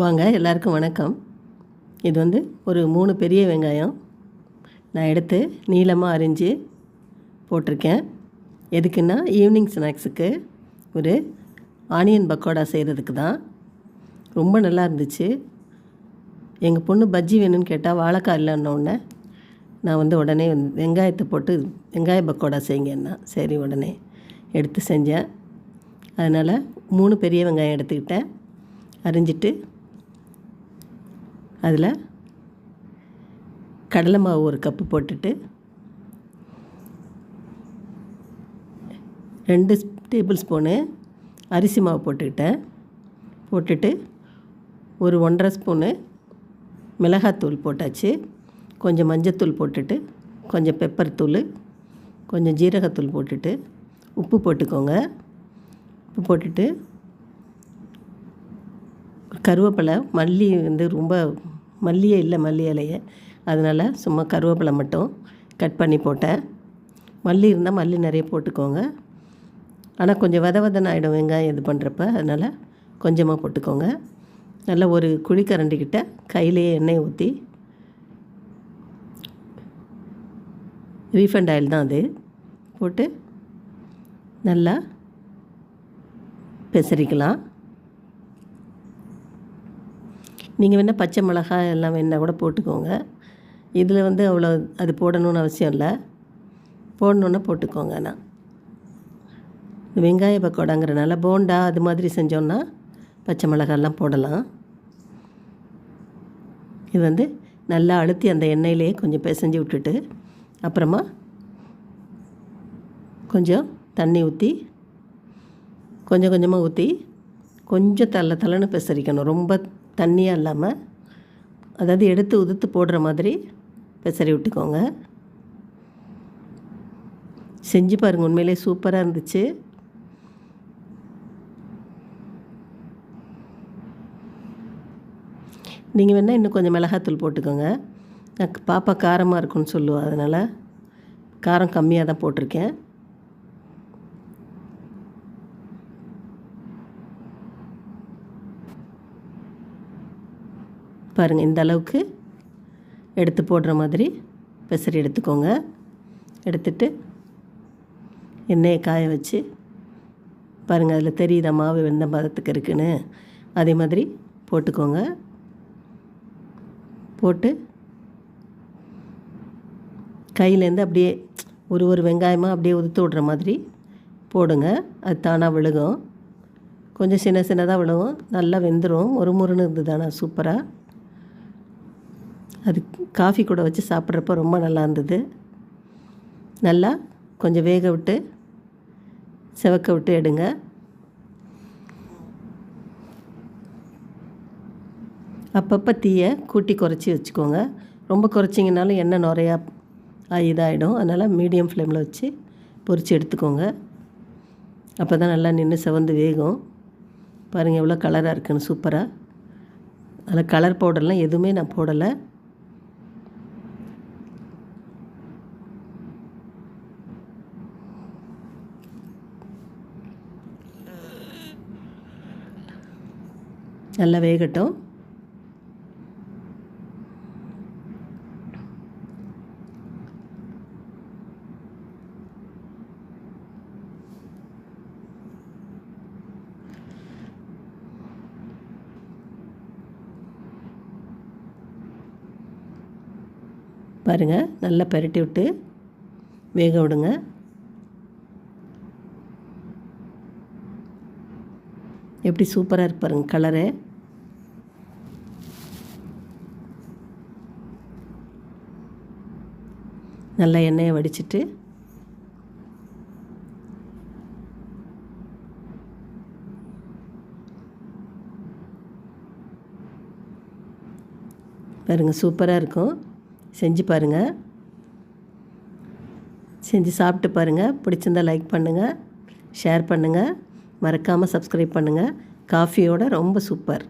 வாங்க எல்லாருக்கும் வணக்கம். இது வந்து ஒரு மூணு பெரிய வெங்காயம். நான் எடுத்து நீளமாக அரிஞ்சு போட்டிருக்கேன். எதுக்குன்னா ஈவினிங் ஸ்நாக்ஸுக்கு ஒரு ஆனியன் பக்கோடா செய்கிறதுக்கு தான். ரொம்ப நல்லா இருந்துச்சு. எங்கள் பொண்ணு பஜ்ஜி வேணும்னு கேட்டால் வாழைக்காய் இல்லைன்னொடனே நான் வந்து உடனே வெங்காயத்தை போட்டு வெங்காய பக்கோடா செய்யுங்கன்னா சரி உடனே எடுத்து செஞ்சேன். அதனால் மூணு பெரிய வெங்காயம் எடுத்துக்கிட்டேன். அரிஞ்சிட்டு அதில் கடலை மாவு ஒரு கப்பு போட்டுட்டு ரெண்டு டேபிள் ஸ்பூனு அரிசி மாவு போட்டுக்கிட்டேன். போட்டுட்டு ஒரு ஒன்றரை ஸ்பூனு மிளகாத்தூள் போட்டாச்சு. கொஞ்சம் மஞ்சத்தூள் போட்டுட்டு கொஞ்சம் பெப்பர் தூள் கொஞ்சம் ஜீரகத்தூள் போட்டுட்டு உப்பு போட்டுக்கோங்க. உப்பு போட்டுட்டு கருவேப்பிலை மல்லி வந்து ரொம்ப மல்லியே இல்லை மல்லி இலையை. அதனால் சும்மா கருவேப்பிலை மட்டும் கட் பண்ணி போட்டேன். மல்லி இருந்தால் மல்லி நிறைய போட்டுக்கோங்க. ஆனால் கொஞ்சம் வித விதன்னு ஆகிடும் வெங்காயம் இது பண்ணுறப்ப அதனால் கொஞ்சமாக போட்டுக்கோங்க. நல்லா ஒரு குழிக்கரண்டிக்கிட்ட கையிலேயே எண்ணெய் ஊற்றி ரீஃபண்ட் ஆயில் தான் அது. போட்டு நல்லா பெசரிக்கலாம். நீங்கள் வேணால் பச்சை மிளகாய் எல்லாம் வேணால் கூட போட்டுக்கோங்க. இதில் வந்து அவ்வளோ அது போடணும்னு அவசியம் இல்லை. போடணுன்னா போட்டுக்கோங்க நான் வெங்காய பக்கோடாங்கிறனால போண்டா அது மாதிரி செஞ்சோன்னா பச்சை மிளகாலாம் போடலாம். இது வந்து நல்லா அழுத்தி அந்த எண்ணெயிலேயே கொஞ்சம் பிசைஞ்சு விட்டுட்டு அப்புறமா கொஞ்சம் தண்ணி ஊற்றி கொஞ்சம் கொஞ்சமாக ஊற்றி கொஞ்சம் தள்ள தள்ளன்னு பிசரிக்கணும். ரொம்ப தண்ணியாக இல்லாமல் அதாவது எடுத்து உதுத்து போடுற மாதிரி பெசரி விட்டுக்கோங்க. செஞ்சு பாருங்கள் உண்மையிலே சூப்பராக இருந்துச்சு. நீங்கள் வேணால் இன்னும் கொஞ்சம் மிளகாத்தூள் போட்டுக்கோங்க. நான் பாப்பா காரமாக இருக்குன்னு சொல்லுவாள் அதனால் காரம் கம்மியாக தான் போட்டிருக்கேன். பாருங்கள் இந்த அளவுக்கு எடுத்து போடுற மாதிரி பெசரி எடுத்துக்கோங்க. எடுத்துட்டு எண்ணெயை காய வச்சு பாருங்கள் அதில் தெரியுதா மாவு வெந்த பதத்துக்கு இருக்குன்னு? அதே மாதிரி போட்டுக்கோங்க. போட்டு கையிலேருந்து அப்படியே ஒரு ஒரு வெங்காயமாக அப்படியே உதுத்து விட்ற மாதிரி போடுங்க. அது தானாக விழுகும். கொஞ்சம் சின்ன சின்னதாக விழுகும் நல்லா வெந்துடும் ஒரு முருன்னு இருந்தது சூப்பராக அது காஃபி கூட வச்சு சாப்பிட்றப்ப ரொம்ப நல்லா இருந்தது. நல்லா கொஞ்சம் வேக விட்டு செவக்க விட்டு எடுங்க. அப்பப்போ தீயை கூட்டி குறைச்சி வச்சுக்கோங்க. ரொம்ப குறைச்சிங்கனாலும் எண்ணெய் நிறையா இதாகிடும் அதனால் மீடியம் ஃப்ளேமில் வச்சு பொரித்து எடுத்துக்கோங்க. அப்போ தான் நல்லா நின்று செவந்து வேகும். பாருங்கள் எவ்வளோ கலராக இருக்குன்னு சூப்பராக அதில் கலர் பவுடர்லாம் எதுவுமே நான் போடலை. நல்லா வேகட்டும். பாருங்கள் நல்லா பரட்டி விட்டு வேக விடுங்க. எப்படி சூப்பராக இருப்பாருங்க கலரு நல்லா எண்ணெயை வடிச்சிட்டு. பாருங்கள் சூப்பராக இருக்கும். செஞ்சு பாருங்கள் செஞ்சு சாப்பிட்டு பாருங்கள் பிடிச்சிருந்தால் லைக் பண்ணுங்கள் ஷேர் பண்ணுங்கள் மறக்காமல் சப்ஸ்கிரைப் பண்ணுங்கள் காஃபியோட ரொம்ப சூப்பர்